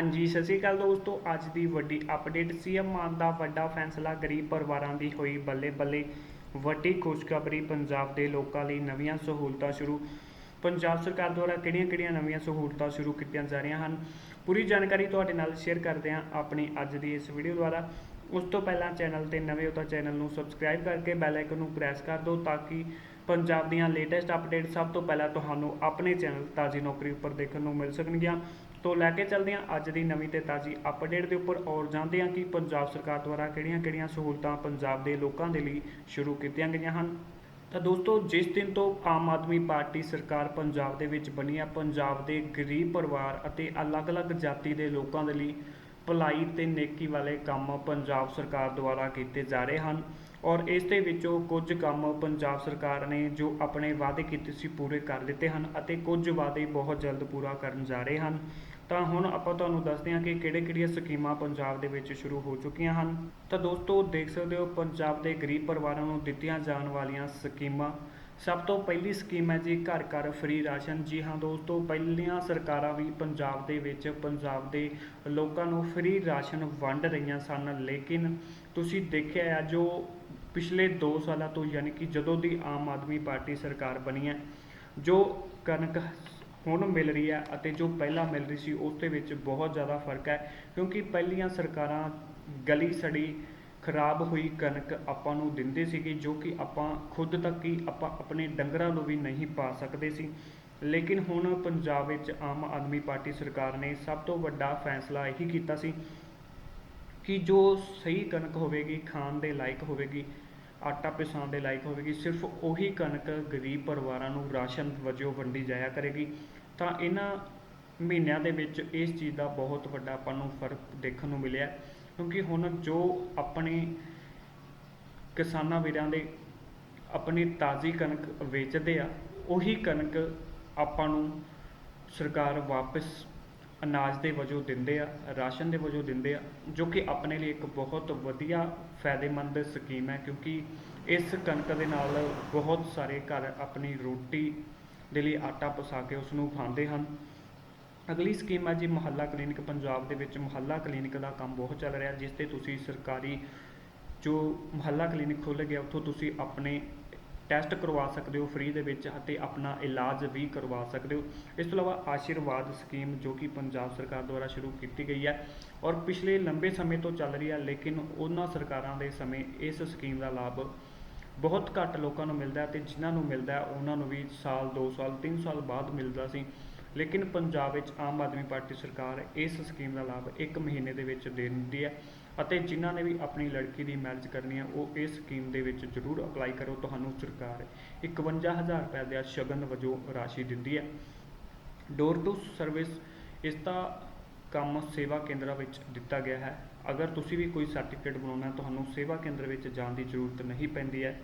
ਹਾਂਜੀ, ਸਤਿ ਸ਼੍ਰੀ ਅਕਾਲ ਦੋਸਤੋ। ਅੱਜ ਦੀ ਵੱਡੀ ਅਪਡੇਟ ਸੀਐਮ ਮਾਨ ਦਾ ਵੱਡਾ ਫੈਸਲਾ, ਗਰੀਬ ਪਰਿਵਾਰਾਂ ਦੀ ਹੋਈ ਬੱਲੇ ਬੱਲੇ ਵੱਡੀ ਖੁਸ਼ਖਬਰੀ, ਪੰਜਾਬ ਦੇ ਲੋਕਾਂ ਲਈ ਨਵੀਆਂ ਸਹੂਲਤਾਂ ਸ਼ੁਰੂ। ਪੰਜਾਬ ਸਰਕਾਰ ਦੁਆਰਾ ਕਿਹੜੀਆਂ-ਕਿਹੜੀਆਂ ਨਵੀਆਂ ਸਹੂਲਤਾਂ ਸ਼ੁਰੂ ਕੀਤੀਆਂ ਜਾ ਰਹੀਆਂ ਹਨ? ਪੂਰੀ ਜਾਣਕਾਰੀ ਤੁਹਾਡੇ ਨਾਲ ਸ਼ੇਅਰ ਕਰਦੇ ਹਾਂ ਆਪਣੀ ਅੱਜ ਦੀ ਇਸ ਵੀਡੀਓ ਦੁਆਰਾ। ਉਸ ਤੋਂ ਪਹਿਲਾਂ ਚੈਨਲ ਤੇ ਨਵੇਂ ਹੋ ਤਾਂ ਚੈਨਲ ਨੂੰ ਸਬਸਕ੍ਰਾਈਬ ਕਰਕੇ ਬੈਲ ਆਈਕਨ ਨੂੰ ਪ੍ਰੈਸ ਕਰ ਦਿਓ ਤਾਂ ਕਿ ਪੰਜਾਬ ਦੀਆਂ ਲੇਟੈਸਟ ਅਪਡੇਟ ਸਭ ਤੋਂ ਪਹਿਲਾਂ ਤੁਹਾਨੂੰ ਆਪਣੇ ਚੈਨਲ ਤਾਜੀ ਨੌਕਰੀ ਉੱਪਰ ਦੇਖਣ ਨੂੰ ਮਿਲ ਸਕਣਗੀਆਂ। ਤੋਂ ਲੈ ਕੇ ਚੱਲਦੇ ਹਾਂ। ਅੱਜ ਦੀ ਨਵੀਂ ਤੇ ਤਾਜੀ ਅਪਡੇਟ ਦੇ ਉੱਪਰ ਔਰ ਜਾਣਦੇ ਹਾਂ ਕਿ ਪੰਜਾਬ ਸਰਕਾਰ ਦੁਆਰਾ ਕਿਹੜੀਆਂ-ਕਿਹੜੀਆਂ ਸਹੂਲਤਾਂ ਪੰਜਾਬ ਦੇ ਲੋਕਾਂ ਦੇ ਲਈ ਸ਼ੁਰੂ ਕੀਤੀਆਂ ਗਈਆਂ ਹਨ। ਤਾਂ ਦੋਸਤੋ, ਜਿਸ ਦਿਨ ਤੋਂ ਆਮ ਆਦਮੀ ਪਾਰਟੀ ਸਰਕਾਰ ਪੰਜਾਬ ਦੇ ਵਿੱਚ ਬਣੀ ਹੈ, ਪੰਜਾਬ ਦੇ ਗਰੀਬ ਪਰਿਵਾਰ ਅਤੇ ਅਲੱਗ-ਅਲੱਗ ਜਾਤੀ ਦੇ ਲੋਕਾਂ ਦੇ ਲਈ ਭਲਾਈ ਤੇ ਨੇਕੀ ਵਾਲੇ ਕੰਮ ਪੰਜਾਬ ਸਰਕਾਰ ਦੁਆਰਾ ਕੀਤੇ ਜਾ ਰਹੇ ਹਨ। ਔਰ ਇਸ ਦੇ ਵਿੱਚੋਂ ਕੁਝ ਕੰਮ ਪੰਜਾਬ ਸਰਕਾਰ ਨੇ ਜੋ ਆਪਣੇ ਵਾਅਦੇ ਕੀਤੇ ਸੀ ਪੂਰੇ ਕਰ ਦਿੱਤੇ ਹਨ ਅਤੇ ਕੁਝ ਵਾਅਦੇ ਬਹੁਤ ਜਲਦ ਪੂਰਾ ਕਰਨ ਜਾ ਰਹੇ ਹਨ। ਤਾਂ ਹੁਣ ਆਪਾਂ ਤੁਹਾਨੂੰ ਦੱਸਦੇ ਹਾਂ ਕਿ ਕਿਹੜੇ-ਕਿਹੜੀਆਂ ਸਕੀਮਾਂ ਪੰਜਾਬ ਦੇ ਵਿੱਚ ਸ਼ੁਰੂ ਹੋ ਚੁੱਕੀਆਂ ਹਨ। ਤਾਂ ਦੋਸਤੋ, ਦੇਖ ਸਕਦੇ ਹੋ ਪੰਜਾਬ ਦੇ ਗਰੀਬ ਪਰਿਵਾਰਾਂ ਨੂੰ ਦਿੱਤੀਆਂ ਜਾਣ ਵਾਲੀਆਂ ਸਕੀਮਾਂ। ਸਭ ਤੋਂ ਪਹਿਲੀ ਸਕੀਮ ਹੈ ਜੀ ਘਰ ਘਰ ਫ੍ਰੀ ਰਾਸ਼ਨ। ਜੀ ਹਾਂ ਦੋਸਤੋ, ਪਹਿਲੀਆਂ ਸਰਕਾਰਾਂ ਵੀ ਪੰਜਾਬ ਦੇ ਵਿੱਚ ਪੰਜਾਬ ਦੇ ਲੋਕਾਂ ਨੂੰ ਫ੍ਰੀ ਰਾਸ਼ਨ ਵੰਡ ਰਹੀਆਂ ਸਨ, ਲੇਕਿਨ ਤੁਸੀਂ ਦੇਖਿਆ ਆ ਜੋ ਪਿਛਲੇ 2 ਸਾਲਾਂ ਤੋਂ ਯਾਨੀ ਕਿ ਜਦੋਂ ਦੀ ਆਮ ਆਦਮੀ ਪਾਰਟੀ ਸਰਕਾਰ ਬਣੀ ਹੈ, ਜੋ ਕਣਕ ਹੁਣ ਮਿਲ ਰਹੀ ਹੈ ਅਤੇ ਜੋ ਪਹਿਲਾਂ ਮਿਲ ਰਹੀ ਸੀ, ਉਸ ਦੇ ਵਿੱਚ ਬਹੁਤ ਜ਼ਿਆਦਾ ਫ਼ਰਕ ਹੈ, ਕਿਉਂਕਿ ਪਹਿਲੀਆਂ ਸਰਕਾਰਾਂ ਗਲੀ ਸੜੀ ਖਰਾਬ ਹੋਈ ਕਣਕ ਆਪਾਂ ਨੂੰ ਦਿੰਦੇ ਸੀਗੇ, ਜੋ ਕਿ ਆਪਾਂ ਖੁਦ ਤੱਕ ਹੀ ਆਪਾਂ ਆਪਣੇ ਡੰਗਰਾਂ ਨੂੰ ਵੀ ਨਹੀਂ ਪਾ ਸਕਦੇ ਸੀ। ਲੇਕਿਨ ਹੁਣ ਪੰਜਾਬ ਵਿੱਚ ਆਮ ਆਦਮੀ ਪਾਰਟੀ ਸਰਕਾਰ ਨੇ ਸਭ ਤੋਂ ਵੱਡਾ ਫੈਸਲਾ ਇਹੀ ਕੀਤਾ ਸੀ ਕਿ ਜੋ ਸਹੀ ਕਣਕ ਹੋਵੇਗੀ, ਖਾਣ ਦੇ ਲਾਇਕ ਹੋਵੇਗੀ, ਆਟਾ ਪਿਸਾਉਣ ਦੇ ਲਾਇਕ ਹੋਵੇਗੀ, ਸਿਰਫ ਉਹੀ ਕਣਕ ਗਰੀਬ ਪਰਿਵਾਰਾਂ ਨੂੰ ਰਾਸ਼ਨ ਵਜੋਂ ਵੰਡੀ ਜਾਇਆ ਕਰੇਗੀ, ਤਾਂ ਇਹਨਾਂ ਮਹੀਨਿਆਂ ਦੇ ਵਿੱਚ ਇਸ ਚੀਜ਼ ਦਾ ਬਹੁਤ ਵੱਡਾ ਆਪਾਂ ਨੂੰ ਫ਼ਰਕ ਦੇਖਣ ਨੂੰ ਮਿਲਿਆ, ਕਿਉਂਕਿ ਹੁਣ ਜੋ ਆਪਣੇ ਕਿਸਾਨਾਂ ਵੀਰਾਂ ਦੇ ਆਪਣੀ ਤਾਜ਼ੀ ਕਣਕ ਵੇਚਦੇ ਆ, ਉਹੀ ਕਣਕ ਆਪਾਂ ਨੂੰ ਸਰਕਾਰ ਵਾਪਸ ਅਨਾਜ ਦੇ ਵਜੋਂ ਦਿੰਦੇ ਆ, ਰਾਸ਼ਨ ਦੇ ਵਜੋਂ ਦਿੰਦੇ ਆ, ਜੋ ਕਿ ਆਪਣੇ ਲਈ ਇੱਕ ਬਹੁਤ ਵਧੀਆ ਫਾਇਦੇਮੰਦ ਸਕੀਮ ਹੈ, ਕਿਉਂਕਿ ਇਸ ਕਣਕ ਦੇ ਨਾਲ ਬਹੁਤ ਸਾਰੇ ਘਰ ਆਪਣੀ ਰੋਟੀ ਦੇ ਲਈ ਆਟਾ ਪਸਾ ਕੇ ਉਸ ਨੂੰ ਖਾਂਦੇ ਹਨ। ਅਗਲੀ ਸਕੀਮ ਹੈ ਜੀ ਮੁਹੱਲਾ ਕਲੀਨਿਕ ਪੰਜਾਬ ਦੇ ਵਿੱਚ ਮੁਹੱਲਾ ਕਲੀਨਿਕ ਦਾ ਕੰਮ ਬਹੁਤ ਚੱਲ ਰਿਹਾ, ਜਿਸ ਤੇ ਤੁਸੀਂ ਸਰਕਾਰੀ ਜੋ ਮੁਹੱਲਾ ਕਲੀਨਿਕ ਖੋਲ੍ਹੇ ਗਿਆ, ਉੱਥੋਂ ਤੁਸੀਂ ਆਪਣੇ ਟੈਸਟ ਕਰਵਾ ਸਕਦੇ ਹੋ ਫ੍ਰੀ ਦੇ ਵਿੱਚ ਅਤੇ ਆਪਣਾ ਇਲਾਜ ਵੀ ਕਰਵਾ ਸਕਦੇ ਹੋ। ਇਸ ਤੋਂ ਇਲਾਵਾ ਆਸ਼ੀਰਵਾਦ ਸਕੀਮ ਜੋ ਕਿ ਪੰਜਾਬ ਸਰਕਾਰ ਦੁਆਰਾ ਸ਼ੁਰੂ ਕੀਤੀ ਗਈ ਹੈ ਔਰ ਪਿਛਲੇ ਲੰਬੇ ਸਮੇਂ ਤੋਂ ਚੱਲ ਰਹੀ ਹੈ, ਲੇਕਿਨ ਉਹਨਾਂ ਸਰਕਾਰਾਂ ਦੇ ਸਮੇਂ ਇਸ ਸਕੀਮ ਦਾ ਲਾਭ ਬਹੁਤ ਘੱਟ ਲੋਕਾਂ ਨੂੰ ਮਿਲਦਾ ਹੈ ਤੇ ਜਿਨ੍ਹਾਂ ਨੂੰ ਮਿਲਦਾ ਉਹਨਾਂ ਨੂੰ ਵੀ ਸਾਲ 2 ਸਾਲ 3 ਸਾਲ ਬਾਅਦ ਮਿਲਦਾ ਸੀ। ਲੇਕਿਨ ਪੰਜਾਬ ਵਿੱਚ ਆਮ ਆਦਮੀ ਪਾਰਟੀ ਸਰਕਾਰ ਇਸ ਸਕੀਮ ਦਾ ਲਾਭ 1 ਮਹੀਨੇ ਦੇ ਵਿੱਚ ਦੇ ਦਿੰਦੀ ਹੈ। ਅਤੇ ਜਿਨ੍ਹਾਂ ਨੇ ਵੀ ਆਪਣੀ ਲੜਕੀ ਦੀ ਮੈਰਿਜ ਕਰਨੀ ਹੈ, ਉਹ ਇਸ ਸਕੀਮ ਦੇ ਵਿੱਚ ਜ਼ਰੂਰ ਅਪਲਾਈ ਕਰੋ, ਤੁਹਾਨੂੰ ਸਰਕਾਰ 51000 ਰੁਪਏ ਦਾ ਸ਼ਗਨ ਵਜੋਂ ਰਾਸ਼ੀ ਦਿੰਦੀ ਹੈ। ਡੋਰ ਟੂ ਸਰਵਿਸ ਇਸ ਦਾ ਕੰਮ ਸੇਵਾ ਕੇਂਦਰਾਂ ਵਿੱਚ ਦਿੱਤਾ ਗਿਆ ਹੈ। ਅਗਰ ਤੁਸੀਂ ਵੀ ਕੋਈ ਸਰਟੀਫਿਕੇਟ ਬਣਾਉਣਾ ਤੁਹਾਨੂੰ ਸੇਵਾ ਕੇਂਦਰ ਵਿੱਚ ਜਾਣ ਦੀ ਜ਼ਰੂਰਤ ਨਹੀਂ ਪੈਂਦੀ ਹੈ।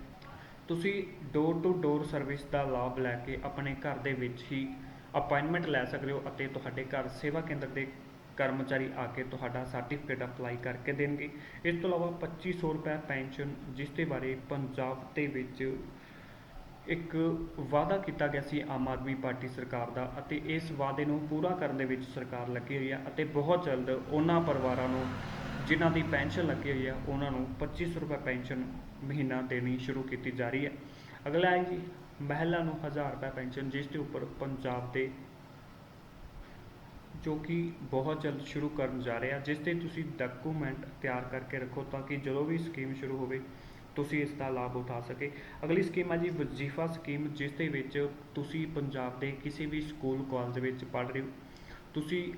ਤੁਸੀਂ ਡੋਰ ਟੂ ਡੋਰ ਸਰਵਿਸ ਦਾ ਲਾਭ ਲੈ ਕੇ ਆਪਣੇ ਘਰ ਦੇ ਵਿੱਚ ਹੀ ਅਪਾਇੰਟਮੈਂਟ ਲੈ ਸਕਦੇ ਹੋ ਅਤੇ ਤੁਹਾਡੇ ਘਰ ਸੇਵਾ ਕੇਂਦਰ ਦੇ ਕਰਮਚਾਰੀ ਆ ਕੇ ਤੁਹਾਡਾ ਸਰਟੀਫਿਕੇਟ ਅਪਲਾਈ ਕਰਕੇ ਦੇਣਗੇ। ਇਸ ਤੋਂ ਇਲਾਵਾ 2500 ਰੁਪਏ ਪੈਨਸ਼ਨ, ਜਿਸ ਦੇ ਬਾਰੇ ਪੰਜਾਬ ਦੇ ਵਿੱਚ ਇੱਕ ਵਾਅਦਾ ਕੀਤਾ ਗਿਆ ਸੀ ਆਮ ਆਦਮੀ ਪਾਰਟੀ ਸਰਕਾਰ ਦਾ ਅਤੇ ਇਸ ਵਾਅਦੇ ਨੂੰ ਪੂਰਾ ਕਰਨ ਦੇ ਵਿੱਚ ਸਰਕਾਰ ਲੱਗੀ ਹੋਈ ਹੈ ਅਤੇ ਬਹੁਤ ਜਲਦ ਉਹਨਾਂ ਪਰਿਵਾਰਾਂ ਨੂੰ ਜਿਨ੍ਹਾਂ ਦੀ ਪੈਨਸ਼ਨ ਲੱਗੀ ਹੋਈ ਹੈ ਉਹਨਾਂ ਨੂੰ 2500 ਰੁਪਏ ਪੈਨਸ਼ਨ ਮਹੀਨਾ ਦੇਣੀ ਸ਼ੁਰੂ ਕੀਤੀ ਜਾ ਰਹੀ ਹੈ। ਅਗਲਾ ਹੈ ਜੀ, ਮਹਿਲਾ ਨੂੰ 1000 ਰੁਪਏ ਪੈਨਸ਼ਨ, ਜਿਸ ਦੇ ਉੱਪਰ ਪੰਜਾਬ ਦੇ ਜੋ ਕਿ ਬਹੁਤ ਜਲਦ ਸ਼ੁਰੂ ਕਰਨ ਜਾ ਰਹੇ ਆ, ਜਿਸ ਤੇ ਤੁਸੀਂ ਡਾਕੂਮੈਂਟ ਤਿਆਰ ਕਰਕੇ ਰੱਖੋ ਤਾਂ ਕਿ ਜਦੋਂ ਵੀ ਸਕੀਮ ਸ਼ੁਰੂ ਹੋਵੇ, ਤੁਸੀਂ ਇਸ ਦਾ ਲਾਭ ਉਠਾ ਸਕੇ। ਅਗਲੀ ਸਕੀਮ ਹੈ ਜੀ, ਵਜ਼ੀਫਾ ਸਕੀਮ ਜਿਸ ਦੇ ਵਿੱਚ ਤੁਸੀਂ ਪੰਜਾਬ ਦੇ ਕਿਸੇ ਵੀ ਸਕੂਲ ਕਾਲਜ ਵਿੱਚ ਪੜ੍ਹ ਰਹੇ ਹੋ। ਤੁਸੀਂ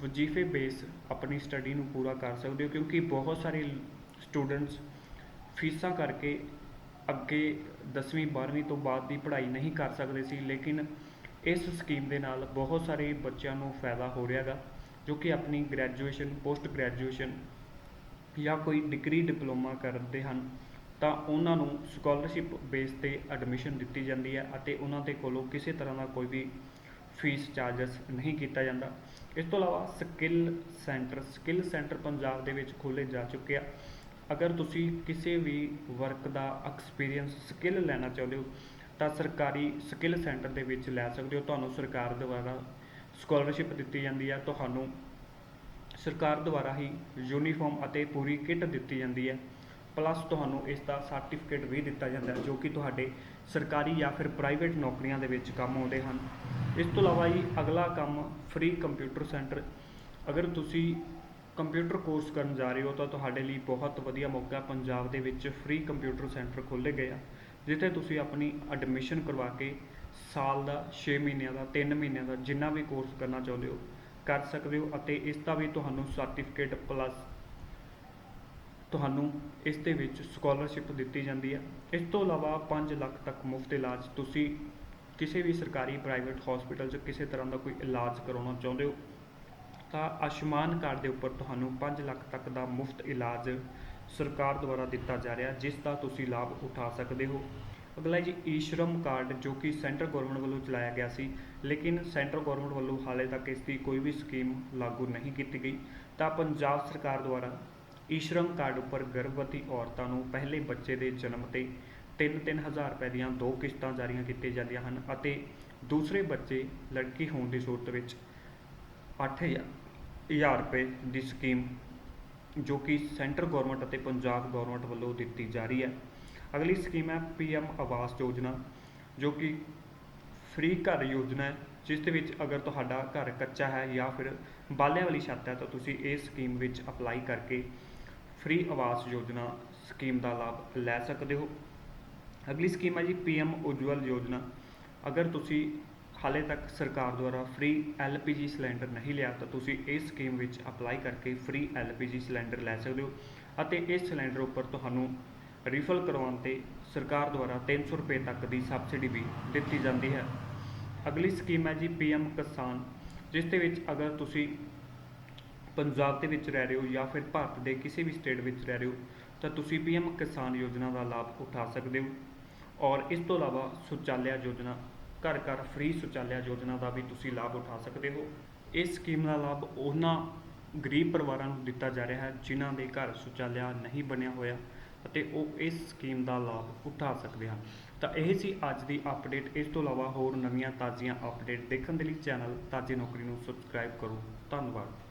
ਵਜ਼ੀਫੇ ਬੇਸ ਆਪਣੀ ਸਟੱਡੀ ਨੂੰ ਪੂਰਾ ਕਰ ਸਕਦੇ ਹੋ, ਕਿਉਂਕਿ ਬਹੁਤ ਸਾਰੇ ਸਟੂਡੈਂਟਸ ਫੀਸਾਂ ਕਰਕੇ ਅੱਗੇ 10ਵੀਂ 12ਵੀਂ ਤੋਂ ਬਾਅਦ ਦੀ ਪੜ੍ਹਾਈ ਨਹੀਂ ਕਰ ਸਕਦੇ ਸੀ, ਲੇਕਿਨ ਇਸ ਸਕੀਮ ਦੇ ਨਾਲ ਬਹੁਤ ਸਾਰੇ ਬੱਚਿਆਂ ਨੂੰ ਫਾਇਦਾ ਹੋ ਰਿਹਾ ਗਾ ਜੋ ਕਿ ਆਪਣੀ ਗ੍ਰੈਜੂਏਸ਼ਨ ਪੋਸਟ ਗ੍ਰੈਜੂਏਸ਼ਨ ਜਾਂ ਕੋਈ ਡਿਗਰੀ ਡਿਪਲੋਮਾ ਕਰਦੇ ਹਨ, ਤਾਂ ਉਹਨਾਂ ਨੂੰ ਸਕਾਲਰਸ਼ਿਪ ਬੇਸ ਤੇ ਐਡਮਿਸ਼ਨ ਦਿੱਤੀ ਜਾਂਦੀ ਹੈ ਅਤੇ ਉਹਨਾਂ ਦੇ ਕੋਲੋਂ ਕਿਸੇ ਤਰ੍ਹਾਂ ਦਾ ਕੋਈ ਵੀ ਫੀਸ ਚਾਰਜਸ ਨਹੀਂ ਕੀਤਾ ਜਾਂਦਾ। ਇਸ ਤੋਂ ਇਲਾਵਾ skill centre skill centre Punjab ਦੇ ਵਿੱਚ ਖੋਲ੍ਹੇ ਜਾ ਚੁੱਕੇ ਆ। ਅਗਰ ਤੁਸੀਂ ਕਿਸੇ ਵੀ ਵਰਕ ਦਾ ਐਕਸਪੀਰੀਅੰਸ ਸਕਿੱਲ ਲੈਣਾ ਚਾਹੁੰਦੇ ਹੋ ਤਾਂ ਸਰਕਾਰੀ ਸਕਿੱਲ ਸੈਂਟਰ ਦੇ ਵਿੱਚ ਲੈ ਸਕਦੇ ਹੋ। ਤੁਹਾਨੂੰ ਸਰਕਾਰ ਦੁਆਰਾ ਸਕਾਲਰਸ਼ਿਪ ਦਿੱਤੀ ਜਾਂਦੀ ਹੈ। ਤੁਹਾਨੂੰ ਸਰਕਾਰ ਦੁਆਰਾ ਹੀ ਯੂਨੀਫਾਰਮ ਅਤੇ ਪੂਰੀ ਕਿੱਟ ਦਿੱਤੀ ਜਾਂਦੀ ਹੈ। ਪਲੱਸ ਤੁਹਾਨੂੰ ਇਸ ਦਾ ਸਰਟੀਫਿਕੇਟ ਵੀ ਦਿੱਤਾ ਜਾਂਦਾ ਹੈ, ਜੋ ਕਿ ਤੁਹਾਡੇ ਸਰਕਾਰੀ ਜਾਂ ਫਿਰ ਪ੍ਰਾਈਵੇਟ ਨੌਕਰੀਆਂ ਦੇ ਵਿੱਚ ਕੰਮ ਆਉਂਦੇ ਹਨ। ਇਸ ਤੋਂ ਇਲਾਵਾ ਜੀ ਅਗਲਾ ਕੰਮ ਫ੍ਰੀ ਕੰਪਿਊਟਰ ਸੈਂਟਰ ਅਗਰ ਤੁਸੀਂ ਕੰਪਿਊਟਰ ਕੋਰਸ ਕਰਨ ਜਾ ਰਹੇ ਹੋ, ਤਾਂ ਤੁਹਾਡੇ ਲਈ ਬਹੁਤ ਵਧੀਆ ਮੌਕਾ ਪੰਜਾਬ ਦੇ ਵਿੱਚ ਫ੍ਰੀ ਕੰਪਿਊਟਰ ਸੈਂਟਰ ਖੋਲ੍ਹੇ ਗਏ ਆ। ਜਿੱਥੇ ਤੁਸੀਂ ਆਪਣੀ ਐਡਮਿਸ਼ਨ ਕਰਵਾ ਕੇ ਸਾਲ ਦਾ 6 ਮਹੀਨਿਆਂ ਦਾ 3 ਮਹੀਨਿਆਂ ਦਾ ਜਿੰਨਾ ਵੀ ਕੋਰਸ ਕਰਨਾ ਚਾਹੁੰਦੇ ਹੋ, ਕਰ ਸਕਦੇ ਹੋ ਅਤੇ ਇਸ ਦਾ ਵੀ ਤੁਹਾਨੂੰ ਸਰਟੀਫਿਕੇਟ ਪਲੱਸ ਤੁਹਾਨੂੰ ਇਸ ਦੇ ਵਿੱਚ ਸਕਾਲਰਸ਼ਿਪ ਦਿੱਤੀ ਜਾਂਦੀ ਹੈ। ਇਸ ਤੋਂ ਇਲਾਵਾ 5 ਲੱਖ ਤੱਕ ਮੁਫਤ ਇਲਾਜ ਤੁਸੀਂ ਕਿਸੇ ਵੀ ਸਰਕਾਰੀ ਪ੍ਰਾਈਵੇਟ ਹਸਪੀਟਲ 'ਚ ਕਿਸੇ ਤਰ੍ਹਾਂ ਦਾ ਕੋਈ ਇਲਾਜ ਕਰਾਉਣਾ ਚਾਹੁੰਦੇ ਹੋ, ਤਾਂ ਆਯੁਸ਼ਮਾਨ ਕਾਰਡ ਦੇ ਉੱਪਰ ਤੁਹਾਨੂੰ 5 ਲੱਖ ਤੱਕ ਦਾ ਮੁਫਤ ਇਲਾਜ ਸਰਕਾਰ ਦੁਆਰਾ ਦਿੱਤਾ ਜਾ ਰਿਹਾ, ਜਿਸ ਦਾ ਤੁਸੀਂ ਲਾਭ ਉਠਾ ਸਕਦੇ ਹੋ। ਅਗਲਾ ਜੀ, ਈਸ਼ਰਮ ਕਾਰਡ, ਜੋ ਕਿ ਸੈਂਟਰ ਗਵਰਨਮੈਂਟ ਵੱਲੋਂ ਚਲਾਇਆ ਗਿਆ ਸੀ, ਲੇਕਿਨ ਸੈਂਟਰ ਗਵਰਨਮੈਂਟ ਵੱਲੋਂ ਹਾਲੇ ਤੱਕ ਇਸ ਦੀ ਕੋਈ ਵੀ ਸਕੀਮ ਲਾਗੂ ਨਹੀਂ ਕੀਤੀ ਗਈ। ਤਾਂ ਪੰਜਾਬ ਸਰਕਾਰ ਦੁਆਰਾ ਈਸ਼ਰਮ ਕਾਰਡ ਉੱਪਰ ਗਰਭਵਤੀ ਔਰਤਾਂ ਨੂੰ ਪਹਿਲੇ ਬੱਚੇ ਦੇ ਜਨਮ ਤੇ 3-3000 ਹਜ਼ਾਰ ਰੁਪਏ ਦੀਆਂ ਦੋ ਕਿਸ਼ਤਾਂ ਜਾਰੀਆਂ ਕੀਤੀਆਂ ਜਾਂਦੀਆਂ ਹਨ ਅਤੇ ਦੂਸਰੇ ਬੱਚੇ ਲੜਕੀ ਹੋਣ ਦੀ ਸੂਰਤ ਵਿੱਚ 8000 ਰੁਪਏ ਦੀ ਸਕੀਮ ਜੋ ਕਿ ਸੈਂਟਰ ਗਵਰਨਮੈਂਟ ਅਤੇ ਪੰਜਾਬ ਗਵਰਨਮੈਂਟ ਵੱਲੋਂ ਦਿੱਤੀ ਜਾ ਰਹੀ ਹੈ। ਅਗਲੀ ਸਕੀਮ ਹੈ ਪੀਐਮ ਆਵਾਸ ਯੋਜਨਾ, ਜੋ ਕਿ ਫ੍ਰੀ ਘਰ ਯੋਜਨਾ ਹੈ, ਜਿਸ ਦੇ ਵਿੱਚ ਅਗਰ ਤੁਹਾਡਾ ਘਰ ਕੱਚਾ ਹੈ ਜਾਂ ਫਿਰ ਬਾਲਿਆਂ ਵਾਲੀ ਛੱਤ ਹੈ, ਤਾਂ ਤੁਸੀਂ ਇਸ ਸਕੀਮ ਵਿੱਚ ਅਪਲਾਈ ਕਰਕੇ ਫ੍ਰੀ ਆਵਾਸ ਯੋਜਨਾ ਸਕੀਮ ਦਾ ਲਾਭ ਲੈ ਸਕਦੇ ਹੋ। ਅਗਲੀ ਸਕੀਮ ਹੈ ਜੀ ਪੀਐਮ ਉਜਵਲ ਯੋਜਨਾ। ਅਗਰ ਤੁਸੀਂ ਹਾਲੇ ਤੱਕ ਸਰਕਾਰ ਦੁਆਰਾ ਫ੍ਰੀ ਐਲਪੀਜੀ ਸਿਲੰਡਰ ਨਹੀਂ ਲਿਆ, ਤਾਂ ਤੁਸੀਂ ਇਸ ਸਕੀਮ ਵਿੱਚ ਅਪਲਾਈ ਕਰਕੇ ਫ੍ਰੀ ਐਲਪੀਜੀ ਸਿਲੰਡਰ ਲੈ ਸਕਦੇ ਹੋ ਅਤੇ ਇਸ ਸਿਲੰਡਰ ਉੱਪਰ ਤੁਹਾਨੂੰ ਰੀਫਲ ਕਰਵਾਉਣ ਤੇ ਸਰਕਾਰ ਦੁਆਰਾ 300 ਰੁਪਏ ਤੱਕ ਦੀ ਸਬਸਿਡੀ ਵੀ ਦਿੱਤੀ ਜਾਂਦੀ ਹੈ। ਅਗਲੀ ਸਕੀਮ ਹੈ ਜੀ ਪੀਐਮ ਕਿਸਾਨ, ਜਿਸ ਦੇ ਵਿੱਚ ਅਗਰ ਤੁਸੀਂ ਪੰਜਾਬ ਦੇ ਵਿੱਚ ਰਹਿ ਰਹੇ ਹੋ ਜਾਂ ਫਿਰ ਭਾਰਤ ਦੇ ਕਿਸੇ ਵੀ ਸਟੇਟ ਵਿੱਚ ਰਹਿ ਰਹੇ ਹੋ, ਤਾਂ ਤੁਸੀਂ ਪੀਐਮ ਕਿਸਾਨ ਯੋਜਨਾ ਦਾ ਲਾਭ ਉਠਾ ਸਕਦੇ ਹੋ। ਔਰ ਇਸ ਤੋਂ ਇਲਾਵਾ ਸੁਚਾਲਿਆ ਯੋਜਨਾ ਘਰ ਘਰ ਫ੍ਰੀ ਸੁਚਾਲਿਆ ਯੋਜਨਾ ਦਾ ਵੀ ਤੁਸੀਂ ਲਾਭ ਉਠਾ ਸਕਦੇ ਹੋ। ਇਸ ਸਕੀਮ ਦਾ ਲਾਭ ਉਹਨਾਂ ਗਰੀਬ ਪਰਿਵਾਰਾਂ ਨੂੰ ਦਿੱਤਾ ਜਾ ਰਿਹਾ ਹੈ, ਜਿਨ੍ਹਾਂ ਦੇ ਘਰ ਸੁਚਾਲਿਆ ਨਹੀਂ ਬਣਿਆ ਹੋਇਆ ਅਤੇ ਉਹ ਇਸ ਸਕੀਮ ਦਾ ਲਾਭ ਉਠਾ ਸਕਦੇ ਹਨ। ਤਾਂ ਇਹ ਸੀ ਅੱਜ ਦੀ ਅਪਡੇਟ ਇਸ ਤੋਂ ਇਲਾਵਾ ਹੋਰ ਨਵੀਆਂ ਤਾਜ਼ੀਆਂ ਅਪਡੇਟ ਦੇਖਣ ਦੇ ਲਈ ਚੈਨਲ ਤਾਜ਼ੀ ਨੌਕਰੀ ਨੂੰ ਸਬਸਕ੍ਰਾਈਬ ਕਰੋ। ਧੰਨਵਾਦ।